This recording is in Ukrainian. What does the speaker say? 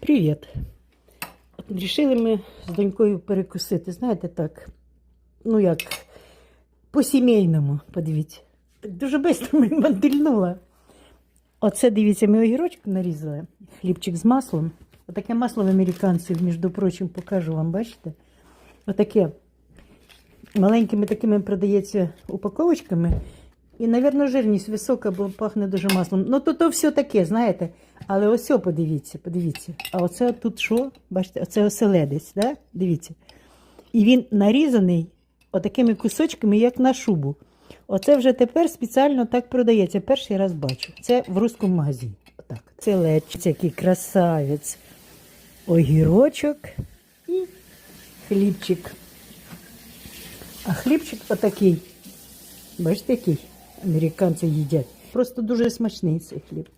Привіт. От рішили ми з донькою перекусити, знаєте, так, ну як, по-сімейному, подивіться. Так дуже швидко ми мандильнула. Оце, дивіться, ми огірочок нарізали, хлібчик з маслом. Отаке масло в американців, між прочим, покажу вам, бачите? Отаке маленькими такими продається упаковочками. І, мабуть, жирність висока, бо пахне дуже маслом. Ну, то, то все таке, знаєте. Але ось, подивіться, подивіться. А оце тут що? Бачите, оце оселедець, да? дивіться. І він нарізаний отакими кусочками, як на шубу. Оце вже тепер спеціально так продається. Перший раз бачу. Це в русскому магазині. Отак. Це лечиться, який красавець. Огірочок і хлібчик. А хлібчик отакий. Бачите, який американці їдять. Просто дуже смачний цей хліб.